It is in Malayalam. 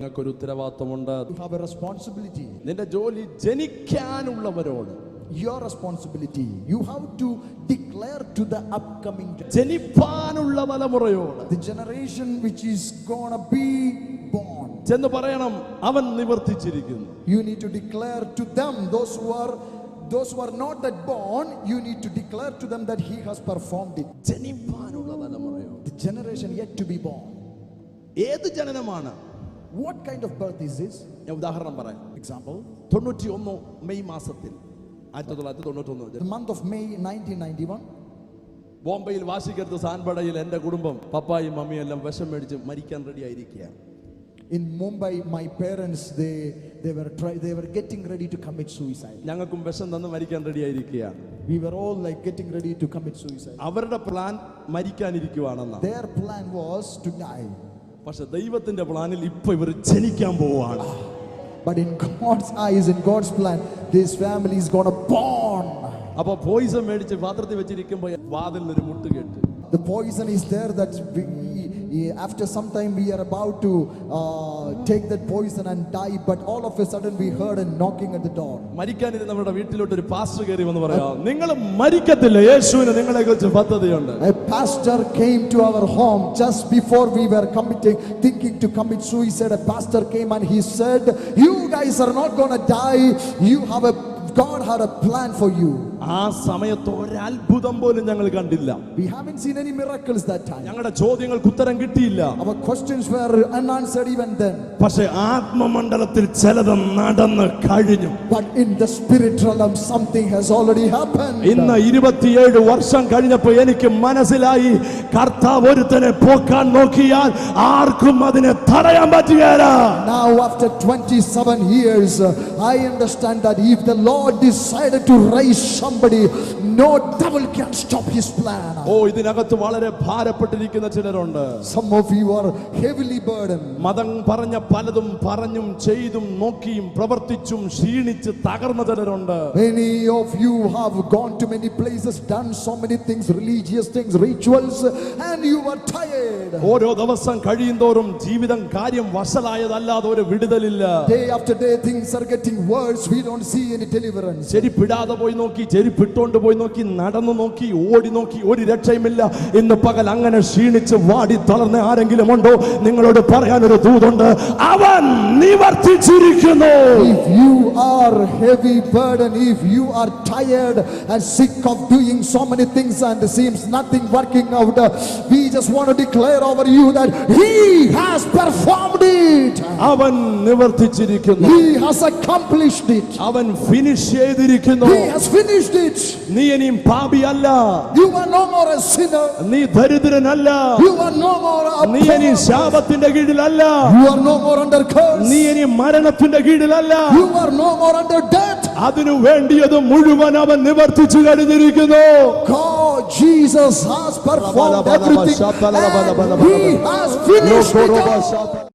നിങ്ങൾക്കൊരു ഉത്തരവാദിത്വമുണ്ട് You have a responsibility. നിന്റെ ജോലി ജനിക്കാനുള്ളവരോട് Your responsibility. You have to declare to the upcoming ജനിപ്പാനുള്ള തലമുറയോട് the generation which is going to be born. ചെന്ന് പറയണം അവൻ നിവർത്തിച്ചിരിക്കുന്നു You need to declare to them, those who are those who are not that born, you need to declare to them that he has performed it. ജനിപ്പാനുള്ള തലമുറയോട് The generation yet to be born. ഏത് ജനനമാണ് What kind of birth is this? ഞാൻ ഉദാഹരണം പറയാം Example, തൊണ്ണൂറ്റി ഒന്ന് മെയ് മാസത്തിൽ ആയിരത്തി തൊള്ളായിരത്തി തൊണ്ണൂറ്റി ഒന്ന് the month of May 1991. ബോംബെയിൽ വാശിക്കടുത്ത് സാൻപടയിൽ എൻ്റെ കുടുംബം പപ്പായും മമ്മിയും എല്ലാം വിഷം മേടിച്ച് മരിക്കാൻ റെഡി ആയിരിക്കുകയാണ് In Mumbai, my parents they they were try, they were getting ready to commit suicide. ഞങ്ങൾക്കും വിഷം തന്ന് മരിക്കാൻ റെഡി ആയിരിക്കുകയാണ് We were all like getting ready to commit suicide. അവരുടെ plan മരിക്കാനിരിക്കുവാണെന്നാണ് Their plan was to die. പക്ഷെ ദൈവത്തിന്റെ പ്ലാനിൽ ഇപ്പൊ ഇവർ ജനിക്കാൻ പോവാണ് But in God's eyes, in God's plan, this family is gonna born. അപ്പൊ പോയിസൺ മേടിച്ച് പാത്രത്തിൽ വെച്ചിരിക്കുമ്പോൾ വാതിലിൽ ഒരു മുട്ട് കേട്ട് The poison is there that we, after some time we are about to uh, take that poison and die, but all of a sudden we heard a knocking at the door. മരിക്കാനിരുന്ന നമ്മുടെ വീട്ടിലോട്ട് ഒരു പാസ്റ്റർ കയറി വന്ന് പറയാം നിങ്ങൾ മരിക്കത്തില്ല യേശുവിന് നിങ്ങളെ കുറിച്ച് പദ്ധതിയുണ്ട് A pastor came to our home just before we were committing, thinking to commit suicide. A pastor came and he said, You guys are not gonna die. You have a God had a plan for you. ആ സമയത്ത് ഒരത്ഭുതം പോലും ഞങ്ങൾ കണ്ടില്ല. ഞങ്ങളുടെ ചോദ്യങ്ങൾക്ക് ഉത്തരം കിട്ടിയില്ല. പക്ഷെ ആത്മമണ്ഡലത്തിൽ ചിലതും നടന്നു കഴിഞ്ഞു. ഇന്ന് ഇരുപത്തിയേഴ് വർഷം കഴിഞ്ഞപ്പോ എനിക്ക് മനസ്സിലായി കർത്താവ് ഒരുത്തനെ പോക്കാൻ നോക്കിയാൽ ആർക്കും അതിനെ തടയാൻ പറ്റുകയല്ല. Now, after 27 years, I understand that if the Lord decided to raise somebody, no devil can stop his plan. ഓ ഇതിനകത്ത് വളരെ ഭാരപ്പെട്ടിരിക്കുന്ന ചിലരുണ്ട് Some of you are heavily burdened. മതം പറഞ്ഞ പലതും പറഞ്ഞും ചെയ്തും നോക്കിയും പ്രവർത്തിച്ചും ക്ഷീണിച്ച് തകർന്ന ചിലരുണ്ട് Many of you have gone to many places, done so many things, religious things, rituals, and you are tired. ഓരോ ദിവസം കഴിയുന്തോറും ജീവിതം കാര്യം വഷളായതല്ലാതെ ഒരു വിടുതലില്ല Day after day, things are getting worse. We don't see any deliverance. ചെരിപ്പിടാതെ പോയി നോക്കി ചെരിപ്പിട്ടോണ്ട് പോയി നോക്കി നടന്നു നോക്കി ഓടി നോക്കി ഒരു രക്ഷയുമില്ല ഇന്ന് പകൽ അങ്ങനെ ക്ഷീണിച്ച് വാടി തളർന്ന ആരെങ്കിലും ഉണ്ടോ നിങ്ങളോട് പറയാൻ ഒരു ദൂതുണ്ട് അവൻ നിവർത്തിച്ചിരിക്കുന്നു If you are heavy burden, if you are tired and sick of doing so many things and seems nothing working out, uh, we just want to declare over you that He has performed it. അവൻ നിവർത്തിച്ചിരിക്കുന്നു He has accomplished it. അവൻ ഫിനിഷ് ചെയ്തിരിക്കുന്നു He has finished it. നീ ഇനിയും പാപിയല്ല You are no more a sinner. നീ ദരിദ്രനല്ല You are no more a നീ ഇനി ശാപത്തിന്റെ കീഴിലല്ല You are no more under curse. നീ ഇനി മരണത്തിന്റെ കീഴിലല്ല You are no more under death. അതിനു വേണ്ടിയത് മുഴുവൻ അവൻ നിവർത്തിച്ചു കഴിഞ്ഞിരിക്കുന്നു God, Jesus has performed everything. And he has finished it all.